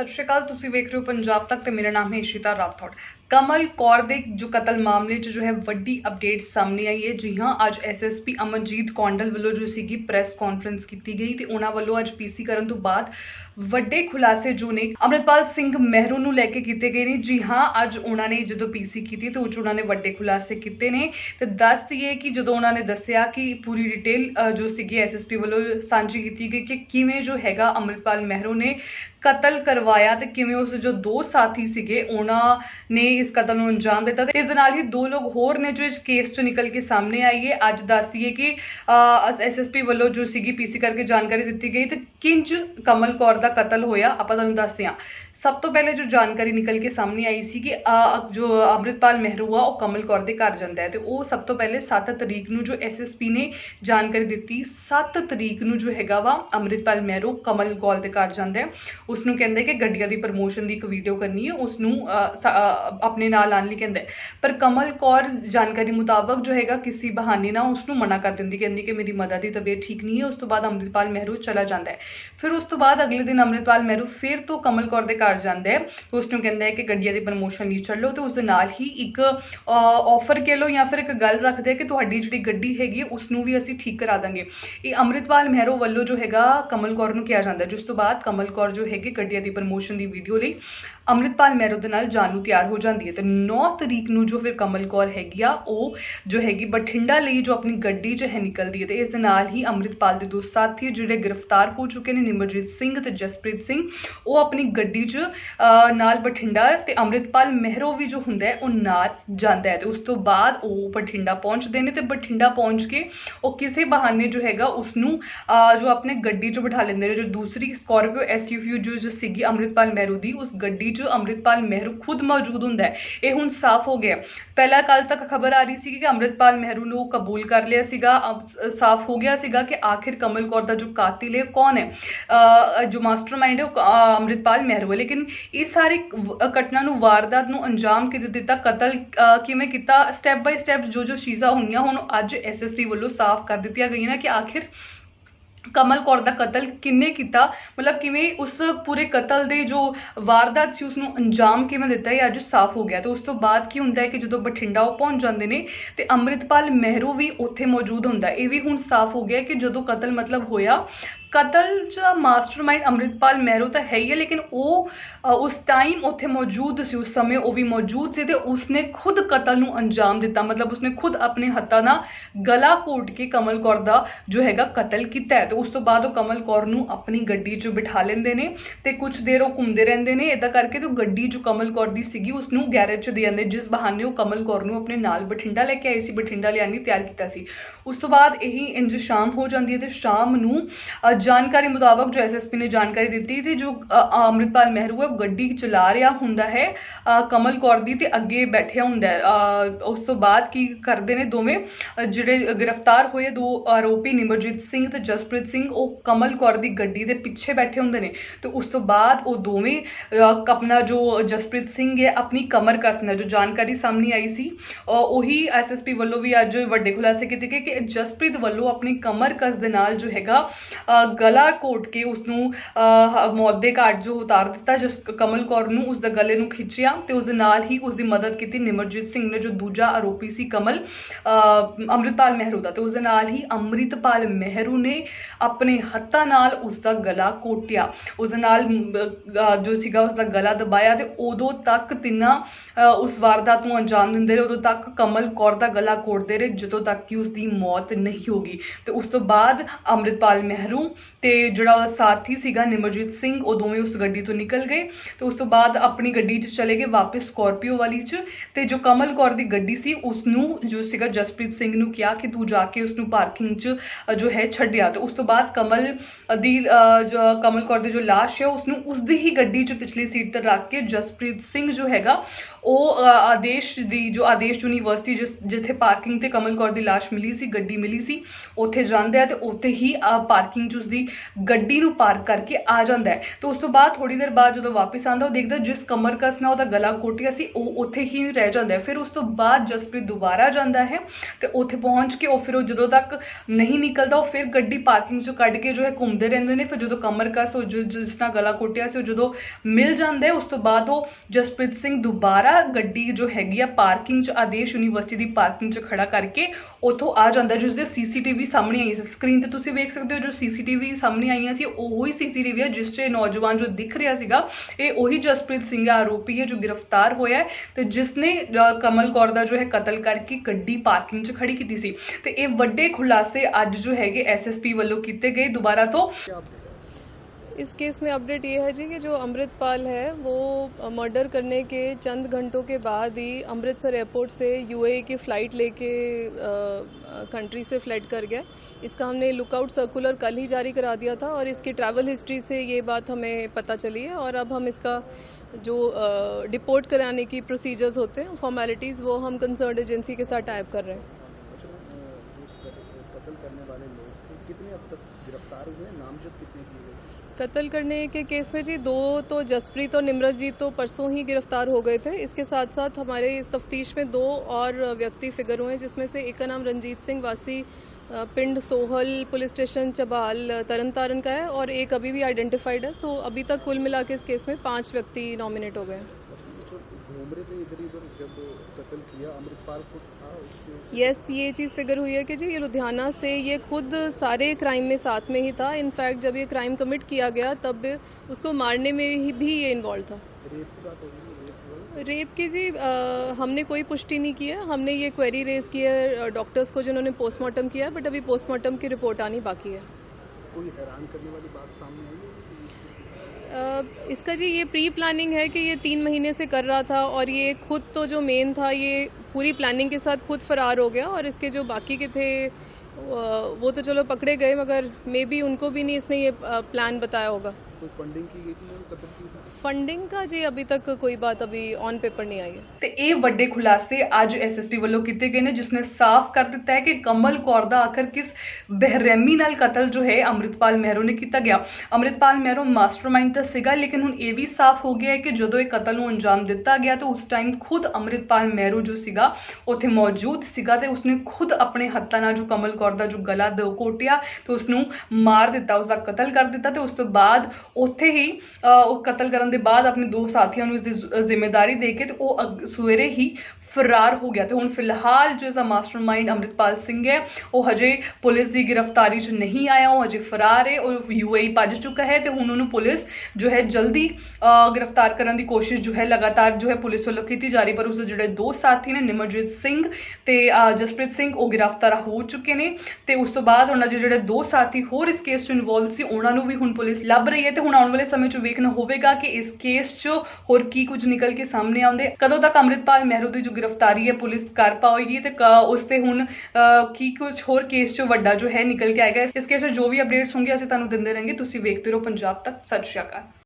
ਸਤਿ ਸ਼੍ਰੀ ਅਕਾਲ, ਤੁਸੀਂ ਵੇਖ ਰਹੇ ਹੋ ਪੰਜਾਬ ਤੱਕ ਤੇ ਮੇਰਾ ਨਾਮ ਹੈ ਇਸ਼ਿਤਾ ਰਾਠੌੜ। ਕਮਲ ਕੌਰ ਦੇ ਜੋ ਕਤਲ ਮਾਮਲੇ 'ਚ ਜੋ ਹੈ ਵੱਡੀ ਅਪਡੇਟ ਸਾਹਮਣੇ ਆਈ ਹੈ। ਜੀ ਹਾਂ, ਅੱਜ ਐਸਐਸਪੀ ਅਮਨਜੀਤ ਕੌਂਡਲ ਵੱਲੋਂ ਜੋ ਸੀਗੀ ਪ੍ਰੈਸ ਕਾਨਫਰੰਸ ਕੀਤੀ ਗਈ ਤੇ ਉਹਨਾਂ ਵੱਲੋਂ ਅੱਜ ਪੀਸੀ ਕਰਨ ਤੋਂ ਬਾਅਦ ਵੱਡੇ ਖੁਲਾਸੇ ਜੋ ਨੇ ਅਮਰਿਤਪਾਲ ਸਿੰਘ ਮਹਿਰੂ ਨੂੰ ਲੈ ਕੇ ਕੀਤੇ ਗਏ ਨੇ। ਜੀ ਹਾਂ, ਅੱਜ ਉਹਨਾਂ ਨੇ ਜਦੋਂ ਪੀਸੀ ਕੀਤੀ ਤੇ ਉਹ 'ਚ ਉਹਨਾਂ ਨੇ ਵੱਡੇ ਖੁਲਾਸੇ ਕੀਤੇ ਨੇ। ਤੇ ਦੱਸ ਦਈਏ ਕਿ ਜਦੋਂ ਉਹਨਾਂ ਨੇ ਦੱਸਿਆ ਕਿ ਪੂਰੀ ਡਿਟੇਲ ਜੋ ਸੀਗੀ ਐਸਐਸਪੀ ਵੱਲੋਂ ਸਾਂਝੀ ਕੀਤੀ ਗਈ ਕਿ ਕਿਵੇਂ ਜੋ ਹੈਗਾ ਅਮਰਿਤਪਾਲ ਮਹਿਰੂ ਨੇ ਕਤਲ ਕਰਵਾਇਆ ਤੇ ਕਿਵੇਂ ਉਸ ਜੋ ਦੋ ਸਾਥੀ ਸੀਗੇ, ਉਹਨਾਂ ਨੇ ਇਸ ਕਤਲ ਨੂੰ ਅੰਜਾਮ ਦਿੱਤਾ ਤੇ ਇਸ ਦੇ ਨਾਲ ਹੀ ਦੋ ਲੋਕ ਹੋਰ ਨੇ ਜੋ ਇਸ ਕੇਸ ਚੋਂ ਨਿਕਲ ਕੇ ਸਾਹਮਣੇ ਆਈਏ ਹੈ। ਅੱਜ ਦੱਸ ਦਈਏ ਕਿ ਐਸਐਸਪੀ ਵੱਲੋਂ ਜੋ ਸੀਗੀ ਪੀਸੀ ਕਰਕੇ ਜਾਣਕਾਰੀ ਦਿੱਤੀ ਗਈ ਤੇ ਕਿੰਜ ਕਮਲ ਕੌਰ ਦਾ ਕਤਲ ਹੋਇਆ, ਆਪਾਂ ਤੁਹਾਨੂੰ ਦੱਸਦੇ ਹਾਂ। ਸਭ ਤੋਂ ਪਹਿਲੇ ਜੋ ਜਾਣਕਾਰੀ ਨਿਕਲ ਕੇ ਸਾਹਮਣੇ ਆਈ ਸੀ ਕਿ ਜੋ ਅੰਮ੍ਰਿਤਪਾਲ ਮਹਿਰੂ ਆ, ਉਹ ਕਮਲ ਕੌਰ ਦੇ ਘਰ ਜਾਂਦਾ ਹੈ ਤੇ ਉਹ ਸਭ ਤੋਂ ਪਹਿਲੇ 7 ਤਰੀਕ ਨੂੰ ਜੋ ਐਸਐਸਪੀ ਨੇ ਜਾਣਕਾਰੀ ਦਿੱਤੀ 7 ਤਰੀਕ ਨੂੰ ਜੋ ਹੈਗਾ ਵਾ ਅੰਮ੍ਰਿਤਪਾਲ ਮਹਿਰੂ ਕਮਲ ਕੌਰ ਦੇ ਘਰ ਜਾਂਦਾ ਹੈ। ਉਸ ਨੂੰ ਕਹਿੰਦੇ ਕਿ ਗੱਡੀਆਂ ਦੀ ਪ੍ਰਮੋਸ਼ਨ ਦੀ ਇੱਕ ਵੀਡੀਓ ਕਰਨੀ ਹੈ ਉਸ ਨੂੰ ਆਪਣੇ ਨਾਲ ਆਉਣ ਲਈ ਕਹਿੰਦੇ ਪਰ ਕਮਲ ਕੌਰ ਜਾਣਕਾਰੀ ਮੁਤਾਬਕ ਜੋ ਹੈਗਾ ਕਿਸੇ ਬਹਾਨੇ ਨਾਲ ਉਸ ਨੂੰ ਮਨਾ ਕਰ ਦਿੰਦੀ, ਕਹਿੰਦੀ ਕਿ ਮੇਰੀ ਮਦਰ ਦੀ ਤਬੀਅਤ ਠੀਕ ਨਹੀਂ ਹੈ, ਉਸ ਤੋਂ ਬਾਅਦ ਅੰਮ੍ਰਿਤਪਾਲ ਮਹਿਰੂ ਚਲਾ ਜਾਂਦਾ ਹੈ। ਫਿਰ ਉਸ ਤੋਂ ਬਾਅਦ ਅਗਲੇ ਦਿਨ ਅੰਮ੍ਰਿਤਪਾਲ ਮਹਿਰੂ ਫਿਰ ਤੋਂ ਕਮਲ ਕੌਰ ਦੇ ਘਰ ਜਾਂਦਾ ਹੈ ਤੇ ਉਸ ਨੂੰ ਕਹਿੰਦਾ ਹੈ ਕਿ ਗੱਡੀਆਂ ਦੀ ਪ੍ਰਮੋਸ਼ਨ ਲਈ ਚੱਲੋ ਤੇ ਉਸ ਦੇ ਨਾਲ ਹੀ ਇੱਕ ਆਫਰ ਕਹਿ ਲਓ ਜਾਂ ਫਿਰ ਇੱਕ ਗੱਲ ਰੱਖਦੇ ਕਿ ਤੁਹਾਡੀ ਜਿਹੜੀ ਗੱਡੀ ਹੈਗੀ ਹੈ, ਉਸ ਨੂੰ ਵੀ ਅਸੀਂ ਠੀਕ ਕਰਾ ਦਾਂਗੇ। ਇਹ ਅੰਮ੍ਰਿਤਪਾਲ ਮਹਿਰੋ ਵੱਲੋਂ ਜੋ ਹੈਗਾ ਕਮਲ ਕੌਰ ਨੂੰ ਕਿਹਾ ਜਾਂਦਾ। ਜਿਸ ਤੋਂ ਬਾਅਦ ਕਮਲ ਕੌਰ ਜੋ ਹੈਗੀ ਗੱਡੀਆਂ ਦੀ ਪ੍ਰਮੋਸ਼ਨ ਦੀ ਵੀਡੀਓ ਲਈ ਅੰਮ੍ਰਿਤਪਾਲ ਮਹਿਰੋ ਦੇ ਨਾਲ ਜਾਣ ਨੂੰ ਤਿਆਰ ਹੋ ਜਾਂਦੀ ਹੈ। ਤੇ 9 ਤਰੀਕ ਨੂੰ ਜੋ ਫਿਰ ਕਮਲ ਕੌਰ ਹੈਗੀ ਆ ਉਹ ਜੋ ਹੈਗੀ ਬਠਿੰਡਾ ਲਈ ਜੋ ਆਪਣੀ ਗੱਡੀ 'ਚ ਹੈ ਨਿਕਲਦੀ ਹੈ ਤੇ ਇਸ ਦੇ ਨਾਲ ਹੀ ਅੰਮ੍ਰਿਤਪਾਲ ਦੇ ਦੋ ਸਾਥੀ ਜਿਹੜੇ ਗ੍ਰਿਫਤਾਰ ਹੋ ਚੁੱਕੇ ਨੇ ਨਿਮਰਜੀਤ ਸਿੰਘ ਤੇ ਜਸਪ੍ਰੀਤ ਸਿੰਘ। ਉਹ ਆਪਣੀ ਗੱਡੀ 'ਚ ਨਾਲ ਬਠਿੰਡਾ ਤੇ ਅੰਮ੍ਰਿਤਪਾਲ ਮਹਿਰੋ ਵੀ ਜੋ ਹੁੰਦਾ ਹੈ ਉਹ ਨਾਲ ਜਾਂਦਾ ਹੈ ਤੇ ਉਸ ਤੋਂ ਬਾਅਦ ਉਹ ਬਠਿੰਡਾ ਪਹੁੰਚਦੇ ਨੇ ਤੇ ਬਠਿੰਡਾ ਪਹੁੰਚ ਕੇ ਉਹ ਕਿਸੇ ਬਹਾਨੇ ਜੋ ਹੈਗਾ ਉਸ ਨੂੰ ਜੋ ਆਪਣੇ ਗੱਡੀ 'ਚ ਬਿਠਾ ਲੈਂਦੇ ਨੇ ਜੋ ਦੂਸਰੀ ਸਕਾਰਪੀਓ ਐਸਯੂਵੀ ਜੋ ਜੋ ਸੀਗੀ ਅੰਮ੍ਰਿਤਪਾਲ ਮਹਿਰੂ ਦੀ ਉਸ ਗੱਡੀ 'ਚ ਅੰਮ੍ਰਿਤਪਾਲ ਮਹਿਰੂ ਖੁਦ ਮੌਜੂਦ ਹੁੰਦਾ ਹੈ। ਇਹ ਹੁਣ ਸਾਫ਼ ਹੋ ਗਿਆ। ਪਹਿਲਾਂ ਕੱਲ ਤੱਕ ਖਬਰ ਆ ਰਹੀ ਸੀ ਕਿ ਅੰਮ੍ਰਿਤਪਾਲ ਮਹਿਰੂ ਨੂੰ ਕਬੂਲ ਕਰ ਲਿਆ ਸੀਗਾ ਸਾਫ਼ ਹੋ ਗਿਆ ਸੀਗਾ ਕਿ ਆਖਿਰ ਕਮਲ ਕੌਰ ਦਾ ਜੋ ਕਾਤਿਲ ਹੈ ਉਹ ਕੌਣ ਹੈ? ਅਹ, ਜੋ ਮਾਸਟਰਮਾਈਂਡ ਹੈ ਉਹ ਕ- ਅੰਮ੍ਰਿਤਪਾਲ ਮਹਿਰੂ ਹੈ ਲੇਕਿਨ ਇਹ ਸਾਰੀ ਘਟਨਾ ਨੂੰ, ਵਾਰਦਾਤ ਨੂੰ ਅੰਜਾਮ ਕਿਵੇਂ ਦਿੱਤਾ? ਕਤਲ ਕਿਵੇਂ ਕੀਤਾ? ਸਟੈਪ ਬਾਈ ਸਟੈਪ ਜੋ ਜੋ ਚੀਜ਼ਾਂ ਹੋਈਆਂ, ਹੁਣ ਅੱਜ ਐਸਐਸਪੀ ਵੱਲੋਂ ਸਾਫ਼ ਕਰ ਦਿੱਤੀਆਂ ਗਈਆਂ ਨੇ ਕਿ ਆਖਿਰ ਕਮਲ ਕੌਰ ਦਾ ਕਤਲ ਕਿੰਨੇ ਕੀਤਾ? ਮਤਲਬ ਕਿਵੇਂ ਉਸ ਪੂਰੇ ਕਤਲ ਦੇ ਜੋ ਵਾਰਦਾਤ ਸੀ ਉਸ ਨੂੰ ਅੰਜਾਮ ਕਿਵੇਂ ਦਿੱਤਾ? ਇਹ ਅੱਜ ਸਾਫ਼ ਹੋ ਗਿਆ। ਤੇ ਉਸ ਤੋਂ ਬਾਅਦ ਕੀ ਹੁੰਦਾ ਹੈ ਕਿ ਜਦੋਂ ਬਠਿੰਡਾ ਉਹ ਪਹੁੰਚ ਜਾਂਦੇ ਨੇ ਤੇ ਅੰਮ੍ਰਿਤਪਾਲ ਮਹਿਰੂ ਵੀ ਉੱਥੇ ਮੌਜੂਦ ਹੁੰਦਾ ਇਹ ਵੀ ਹੁਣ ਸਾਫ਼ ਹੋ ਗਿਆ ਕਿ ਜਦੋਂ ਕਤਲ ਮਤਲਬ ਹੋਇਆ, ਕਤਲ ਦਾ ਮਾਸਟਰਮਾਈਂਡ ਅੰਮ੍ਰਿਤਪਾਲ ਮਹਿਰੂ ਤਾਂ ਹੈ ਹੀ ਹੈ, ਲੇਕਿਨ ਉਹ ਉਸ ਟਾਈਮ ਉੱਥੇ ਮੌਜੂਦ ਸੀ, ਉਸ ਸਮੇਂ ਉਹ ਵੀ ਮੌਜੂਦ ਸੀ ਤੇ ਉਸਨੇ ਖੁਦ ਕਤਲ ਨੂੰ ਅੰਜਾਮ ਦਿੱਤਾ। ਮਤਲਬ ਉਸਨੇ ਖੁਦ ਆਪਣੇ ਹੱਥਾਂ ਨਾਲ ਗਲਾ ਘੋਟ ਕੇ ਕਮਲ ਕੌਰ ਦਾ ਜੋ ਹੈਗਾ ਕਤਲ ਕੀਤਾ ਤੇ ਉਸ ਤੋਂ ਬਾਅਦ ਉਹ ਕਮਲ ਕੌਰ ਨੂੰ ਆਪਣੀ ਗੱਡੀ 'ਚ ਬਿਠਾ ਲੈਂਦੇ ਨੇ ਤੇ ਕੁਝ ਦੇਰ ਉਹ ਘੁੰਮਦੇ ਰਹਿੰਦੇ ਨੇ। ਇਦਾਂ ਕਰਕੇ ਤੇ ਉਹ ਗੱਡੀ ਜੋ ਕਮਲ ਕੌਰ ਦੀ ਸੀਗੀ ਉਸ ਨੂੰ ਗੈਰੇਜ 'ਚ ਦੇ ਜਾਂਦੇ ਜਿਸ ਬਹਾਨੇ ਉਹ ਕਮਲ ਕੌਰ ਨੂੰ ਆਪਣੇ ਨਾਲ ਬਠਿੰਡਾ ਲੈ ਕੇ ਆਏ ਸੀ ਬਠਿੰਡਾ ਲਿਆਉਣ ਲਈ ਤਿਆਰ ਕੀਤਾ ਸੀ। ਉਸ ਤੋਂ ਬਾਅਦ ਇਹੀ ਇੰਜ ਸ਼ਾਮ ਹੋ ਜਾਂਦੀ ਹੈ ਤੇ ਸ਼ਾਮ ਨੂੰ ਜਾਣਕਾਰੀ ਮੁਤਾਬਕ ਜੋ ਐਸਐਸਪੀ ਨੇ ਜਾਣਕਾਰੀ ਦਿੱਤੀ ਤੇ ਜੋ ਅ, ਅੰਮ੍ਰਿਤਪਾਲ ਮਹਿਰੂ ਹੈ ਉਹ ਗੱਡੀ ਚਲਾ ਰਿਹਾ ਹੁੰਦਾ ਹੈ। ਕਮਲ ਕੌਰ ਦੀ ਤੇ ਅੱਗੇ ਬੈਠਿਆ ਹੁੰਦਾ ਉਸ ਤੋਂ ਬਾਅਦ ਕੀ ਕਰਦੇ ਨੇ ਦੋਵੇਂ? ਜਿਹੜੇ ਗ੍ਰਿਫਤਾਰ ਹੋਏ ਦੋ ਆਰੋਪੀ ਨਿਮਰਜੀਤ ਸਿੰਘ ਤੇ ਜਸਪ੍ਰੀਤ ਸਿੰਘ ਉਹ ਕਮਲ ਕੌਰ ਦੀ ਗੱਡੀ ਦੇ ਪਿੱਛੇ ਬੈਠੇ ਹੁੰਦੇ ਨੇ। ਤੇ ਉਸ ਤੋਂ ਬਾਅਦ ਉਹ ਦੋਵੇਂ ਆਪਣਾ ਜੋ ਜਸਪ੍ਰੀਤ ਸਿੰਘ ਹੈ ਆਪਣੀ ਕਮਰ ਕੱਸਣਾ ਜੋ ਜਾਣਕਾਰੀ ਸਾਹਮਣੇ ਆਈ ਸੀ। ਅ, ਉਹੀ ਐਸਐਸਪੀ ਵੱਲੋਂ ਵੀ ਅੱਜ ਵੱਡੇ ਖੁਲਾਸੇ ਕੀਤੇ ਗਏ ਕਿ ਜਸਪ੍ਰੀਤ ਵੱਲੋਂ ਆਪਣੀ ਕਮਰ ਕਸ ਦੇ ਨਾਲ ਜੋ ਹੈਗਾ ਗਲਾ ਘੋਟ ਕੇ ਉਸ ਨੂੰ ਮੌਤ ਦੇ ਘਾਟ ਜੋ ਉਤਾਰ ਦਿੱਤਾ ਜਿਸ ਕਮਲ ਕੌਰ ਨੂੰ ਉਸ ਦੇ ਗਲੇ ਨੂੰ ਖਿੱਚਿਆ ਤੇ ਉਸ ਦੇ ਨਾਲ ਹੀ ਉਸ ਦੀ ਮਦਦ ਕੀਤੀ ਨਿਮਰਜੀਤ ਸਿੰਘ ਨੇ ਜੋ ਦੂਜਾ ਆਰੋਪੀ ਸੀ ਕਮਲ ਅ, ਅੰਮ੍ਰਿਤਪਾਲ ਮਹਿਰੂ ਦਾ। ਤੇ ਉਸ ਦੇ ਨਾਲ ਹੀ ਅੰਮ੍ਰਿਤਪਾਲ ਮਹਿਰੂ ਨੇ ਆਪਣੇ ਹੱਥਾਂ ਨਾਲ ਉਸ ਦਾ ਗਲਾ ਕੋਟਿਆ। ਉਸ ਨਾਲ ਜੋ ਸੀਗਾ ਉਸ ਦਾ ਗਲਾ ਦਬਾਇਆ ਤੇ ਉਦੋਂ ਤੱਕ ਤਿੰਨਾਂ ਉਸ ਵਾਰਦਾਤ ਨੂੰ ਅੰਜਾਮ ਦਿੰਦੇ ਰਹੇ। ਉਦੋਂ ਤੱਕ ਕਮਲ ਕੌਰ ਦਾ ਗਲਾ ਕੋਟਦੇ ਰਹੇ, ਜਦੋਂ ਤੱਕ ਕਿ ਉਸ ਦੀ ਮੌਤ ਨਹੀਂ ਹੋ ਗਈ। ਤੇ ਉਸ ਤੋਂ ਬਾਅਦ ਅੰਮ੍ਰਿਤਪਾਲ ਮਹਿਰੂ ਤੇ ਜਿਹੜਾ ਉਹਦਾ ਸਾਥੀ ਸੀਗਾ ਨਿਮਰਜੀਤ ਸਿੰਘ, ਉਹ ਦੋਵੇਂ ਉਸ ਗੱਡੀ ਤੋਂ ਨਿਕਲ ਗਏ। ਤੇ ਉਸ ਤੋਂ ਬਾਅਦ ਆਪਣੀ ਗੱਡੀ 'ਚ ਚਲੇ ਗਏ ਵਾਪਸ ਸਕਾਰਪੀਓ ਵਾਲੀ 'ਚ। ਤੇ ਜੋ ਕਮਲ ਕੌਰ ਦੀ ਗੱਡੀ ਸੀ ਉਸ ਨੂੰ ਜੋ ਸੀਗਾ ਜਸਪ੍ਰੀਤ ਸਿੰਘ ਨੂੰ ਕਿਹਾ ਕਿ ਤੂੰ ਜਾ ਕੇ ਉਸ ਨੂੰ ਪਾਰਕਿੰਗ 'ਚ ਜੋ ਹੈ, ਛੱਡਿਆ। ਤੇ ਉਸ ਤੋਂ ਬਾਅਦ ਕਮਲ ਦੀ ਅ, ਜੋ ਕਮਲ ਕੌਰ ਦੀ ਜੋ ਲਾਸ਼ ਹੈ ਉਸ ਨੂੰ ਉਸ ਦੀ ਹੀ ਗੱਡੀ 'ਚ ਪਿਛਲੀ ਸੀਟ ਤੇ ਰੱਖ ਕੇ ਜਸਪ੍ਰੀਤ ਸਿੰਘ ਜੋ ਹੈਗਾ ਉਹ ਆਦੇਸ਼ ਦੀ, ਜੋ ਆਦੇਸ਼ ਯੂਨੀਵਰਸਿਟੀ ਜਿਸ, ਜਿੱਥੇ ਪਾਰਕਿੰਗ ਤੇ ਕਮਲ ਕੌਰ ਦੀ ਲਾਸ਼ ਮਿਲੀ ਸੀ, ਗੱਡੀ ਮਿਲੀ ਸੀ, ਉੱਥੇ ਜਾਂਦਾ ਆ ਤੇ ਉੱਥੇ ਹੀ ਪਾਰਕਿੰਗ 'ਚ ਉਸਦੀ ਗੱਡੀ ਨੂੰ ਪਾਰਕ ਕਰਕੇ ਆ ਜਾਂਦਾ ਹੈ। ਤੇ ਉਸ ਤੋਂ ਬਾਅਦ ਥੋੜੀ ਦੇਰ ਬਾਅਦ ਜਦੋਂ ਵਾਪਸ ਆਉਂਦਾ, ਉਹ ਦੇਖਦਾ ਜਿਸ ਕਮਰ ਕਸ ਨਾਲ ਉਹਦਾ ਗਲਾ ਕੋਟਿਆ ਸੀ, ਉਹ ਉੱਥੇ ਹੀ ਰਹਿ ਜਾਂਦਾ ਹੈ। ਫਿਰ ਉਸ ਤੋਂ ਬਾਅਦ ਜਸਪ੍ਰੀਤ ਦੁਬਾਰਾ ਜਾਂਦਾ ਹੈ ਤੇ ਉੱਥੇ ਪਹੁੰਚ ਕੇ ਉਹ ਫਿਰ ਉਹ ਜਦੋਂ ਤੱਕ ਨਹੀਂ ਨਿਕਲਦਾ, ਉਹ ਫਿਰ ਗੱਡੀ ਪਾਰਕਿੰਗ ਚੋਂ ਕੱਢ ਕੇ ਜੋ ਹੈ ਘੁੰਮਦੇ ਰਹਿੰਦੇ ਨੇ। ਫਿਰ ਜਦੋਂ ਕਮਰ ਕਸ, ਉਹ ਜਿ- ਜਿਸ ਨਾਲ ਗਲਾ ਕੋਟਿਆ ਸੀ, ਉਹ ਜਦੋਂ ਮਿਲ ਜਾਂਦਾ ਹੈ, ਉਸ ਤੋਂ ਬਾਅਦ ਉਹ ਜਸਪ੍ਰੀਤ ਸਿੰਘ ਦੁਬਾਰਾ ਗੱਡੀ ਜੋ ਹੈਗੀ ਆ ਪਾਰਕਿੰਗ ਚ, ਆਦੇਸ਼ ਯੂਨੀਵਰਸਿਟੀ ਦੀ ਪਾਰਕਿੰਗ ਚ ਖੜਾ ਕਰਕੇ ਉੱਥੋਂ ਆ ਜਾਂਦਾ ਜਿਸ ਦੇ ਸੀਸੀਟੀਵੀ ਸਾਹਮਣੇ ਆਈ ਸੀ। ਸਕਰੀਨ ਤੇ ਤੁਸੀਂ ਵੇਖ ਸਕਦੇ ਹੋ, ਜੋ ਸੀਸੀਟੀਵੀ ਸਾਹਮਣੇ ਆਈਆਂ ਸੀ, ਉਹ ਹੀ ਸੀਸੀਟੀਵੀ ਹੈ ਜਿਸ 'ਚ ਨੌਜਵਾਨ ਜੋ ਦਿਖ ਰਿਹਾ ਸੀਗਾ, ਇਹ ਉਹੀ ਜਸਪ੍ਰੀਤ ਸਿੰਘ ਆਰੋਪੀ ਹੈ, ਜੋ ਗ੍ਰਿਫਤਾਰ ਹੋਇਆ ਤੇ ਜਿਸ ਨੇ ਕਮਲ ਕੌਰ ਦਾ ਜੋ ਹੈ ਕਤਲ ਕਰਕੇ ਗੱਡੀ ਪਾਰਕਿੰਗ 'ਚ ਖੜੀ ਕੀਤੀ ਸੀ। ਤੇ ਇਹ ਵੱਡੇ ਖੁਲਾਸੇ ਅੱਜ ਜੋ ਹੈਗੇ ਐਸਐਸਪੀ ਵੱਲੋਂ ਕੀਤੇ ਗਏ, ਦੁਬਾਰਾ ਤੋਂ इस केस में अपडेट ये है जी कि जो अमृतपाल है, वो मर्डर करने के चंद घंटों के बाद ही अमृतसर एयरपोर्ट से यूएई की फ़्लाइट लेके कंट्री से फ्लैट कर गया। इसका हमने लुकआउट सर्कुलर कल ही जारी करा दिया था और इसकी ट्रैवल हिस्ट्री से ये बात हमें पता चली है और अब हम इसका जो डिपोर्ट कराने की प्रोसीजर्स होते हैं, फॉर्मेलिटीज़, वो हम कंसर्न एजेंसी के साथ टाइप कर रहे हैं अच्छा जो कत्ल करने वाले लोग थे कितने अब तक गिरफ़्तार हुए नामजद कितने किए गए? कत्ल करने के केस में जी दो तो जसप्रीत और निमरतजीत तो परसों ही गिरफ़्तार हो गए थे। इसके साथ साथ हमारे इस तफ्तीश में दो और व्यक्ति फिगर हुए हैं जिसमें से एक का नाम रंजीत सिंह वासी पिंड सोहल पुलिस स्टेशन चबाल तरन तारन का है और एक अभी भी आइडेंटिफाइड है। सो अभी तक कुल मिला के इस केस में पाँच व्यक्ति नॉमिनेट हो गए घूम रहे थे इधर उधर जब कत्ल किया अमृतपाल को था यस ये चीज़ फिगर हुई है कि जी ये लुधियाना से ये खुद सारे क्राइम में साथ में ही था। इनफैक्ट जब ये क्राइम कमिट किया गया तब उसको मारने में ही भी ये इन्वॉल्व था। रेप रेप की जी अ, हमने कोई पुष्टि नहीं की है। हमने ये क्वेरी रेज की है डॉक्टर्स को जिन्होंने पोस्टमार्टम किया है बट अभी पोस्टमार्टम की रिपोर्ट आनी बाकी है। कोई हैरान करने वाली बात सामने आई इसका जी ये प्री प्लानिंग है कि ये तीन महीने से कर रहा था और ये खुद तो जो मेन था, ये पूरी प्लानिंग के साथ खुद फरार हो गया और इसके जो बाकी के थे वो तो चलो पकड़े गए, मगर मे बी उनको भी नहीं इसने ये प्लान बताया होगा। कोई फंडिंग की गई थी कत्ल की थी फंडिंग का जी अभी तक कोई बात अभी ऑन पेपर नहीं आई है ਤੇ ਇਹ ਵੱਡੇ ਖੁਲਾਸੇ ਅੱਜ ਐਸਐਸਪੀ ਵੱਲੋਂ ਕੀਤੇ ਗਏ ਨੇ ਜਿਸ ਨੇ ਸਾਫ਼ ਕਰ ਦਿੱਤਾ ਹੈ ਕਿ ਕਮਲ ਕੌਰ ਦਾ ਆਖਰ ਕਿਸ ਬਹਿਰਮੀ ਨਾਲ ਕਤਲ ਜੋ ਹੈ ਅੰਮ੍ਰਿਤਪਾਲ ਮਹਿਰੋ ਨੇ ਕੀਤਾ ਗਿਆ ਅੰਮ੍ਰਿਤਪਾਲ ਮਹਿਰੋ ਮਾਸਟਰਮਾਈਂਡ ਤਾਂ ਸੀਗਾ ਲੇਕਿਨ ਹੁਣ ਇਹ ਵੀ ਸਾਫ਼ ਹੋ ਗਿਆ ਹੈ ਕਿ ਜਦੋਂ ਇਹ ਕਤਲ ਨੂੰ ਅੰਜਾਮ ਦਿੱਤਾ ਗਿਆ ਤਾਂ ਉਸ ਟਾਈਮ ਖੁਦ ਅੰਮ੍ਰਿਤਪਾਲ ਮਹਿਰੋ ਜੋ ਸੀਗਾ ਉੱਥੇ ਮੌਜੂਦ ਸੀਗਾ ਤੇ ਉਸਨੇ ਖੁਦ ਆਪਣੇ ਹੱਥਾਂ ਨਾਲ ਜੋ ਕਮਲ ਕੌਰ ਦਾ ਜੋ ਗਲਾ ਦ ਕੋਟਿਆ ਤੇ ਉਸ ਨੂੰ ਮਾਰ ਦਿੱਤਾ ਉਸ ਦਾ ਕਤਲ ਕਰ ਦਿੱਤਾ ਤੇ ਉਸ ਤੋਂ ਬਾਅਦ ਉੱਥੇ ਹੀ ਉਹ ਕਤਲ ਕਰਨ ਦੇ ਬਾਅਦ ਆਪਣੇ ਦੋ ਸਾਥੀਆਂ ਨੂੰ ਇਸ ਦੀ ਜ਼ਿੰਮੇਵਾਰੀ ਦੇ ਕੇ ਤੇ ਉਹ ਅਗ- ਸਵੇਰੇ ਹੀ ਫਰਾਰ ਹੋ ਗਿਆ ਤੇ ਹੁਣ ਫਿਲਹਾਲ ਜੋ ਇਸ ਦਾ ਮਾਸਟਰਮਾਈਂਡ ਅੰਮ੍ਰਿਤਪਾਲ ਸਿੰਘ ਹੈ, ਉਹ ਹਜੇ ਪੁਲਿਸ ਦੀ ਗ੍ਰਿਫਤਾਰੀ 'ਚ ਨਹੀਂ ਆਇਆ, ਉਹ ਹਜੇ ਫਰਾਰ ਹੈ, ਉਹ ਯੂਏਈ ਭੱਜ ਚੁੱਕਾ ਹੈ ਤੇ ਹੁਣ ਉਹਨੂੰ ਪੁਲਿਸ ਜੋ ਹੈ ਜਲਦੀ ਗ੍ਰਿਫਤਾਰ ਕਰਨ ਦੀ ਕੋਸ਼ਿਸ਼ ਜੋ ਹੈ ਲਗਾਤਾਰ ਜੋ ਹੈ ਪੁਲਿਸ ਵੱਲੋਂ ਕੀਤੀ ਜਾ ਰਹੀ ਪਰ ਉਸ ਦੇ ਜਿਹੜੇ ਦੋ ਸਾਥੀ ਨੇ ਨਿਮਰਜੀਤ ਸਿੰਘ ਤੇ ਜਸਪ੍ਰੀਤ ਸਿੰਘ, ਉਹ ਗ੍ਰਿਫਤਾਰ ਹੋ ਚੁੱਕੇ ਨੇ ਤੇ ਉਸ ਤੋਂ ਬਾਅਦ ਉਹਨਾਂ ਦੇ ਜਿਹੜੇ ਦੋ ਸਾਥੀ ਹੋਰ ਇਸ ਕੇਸ 'ਚ ਇਨਵੋਲਵ ਸੀ, ਉਹਨਾਂ ਨੂੰ ਵੀ ਹੁਣ ਪੁਲਿਸ ਲੱਭ ਰਹੀ ਹੈ ਤੇ ਹੁਣ ਆਉਣ ਵਾਲੇ ਸਮੇਂ 'ਚ ਵੇਖਣਾ ਹੋਵੇਗਾ ਕਿ ਇਸ ਕੇਸ 'ਚ ਹੋਰ ਕੀ ਕੁਝ ਨਿਕਲ ਕੇ ਸਾਹਮਣੇ ਆਉਂਦੇ। ਕਦੋਂ ਤੱਕ ਅੰਮ੍ਰਿਤਪਾਲ ਮਹਿਰੂ ਦੀ ਜੋ ਗ੍ਰਿਫਤਾਰੀ ਹੈ ਪੁਲਿਸ ਕਰ ਪਾਏਗੀ ਤੇ ਉਸ ਤੇ ਹੁਣ ਅ, ਕੀ ਕੁਝ ਹੋਰ ਕੇਸ 'ਚ ਵੱਡਾ ਜੋ ਹੈ ਨਿਕਲ ਕੇ ਆਏਗਾ। ਇਸ ਕੇਸ 'ਚ ਜੋ ਵੀ ਅਪਡੇਟਸ ਹੋਣਗੇ ਅਸੀਂ ਤੁਹਾਨੂੰ ਦਿੰਦੇ ਰਹਾਂਗੇ। ਤੁਸੀਂ ਵੇਖਦੇ ਰਹੋ ਪੰਜਾਬ ਤੱਕ। ਸਤਿ ਸ਼੍ਰੀ ਅਕਾਲ।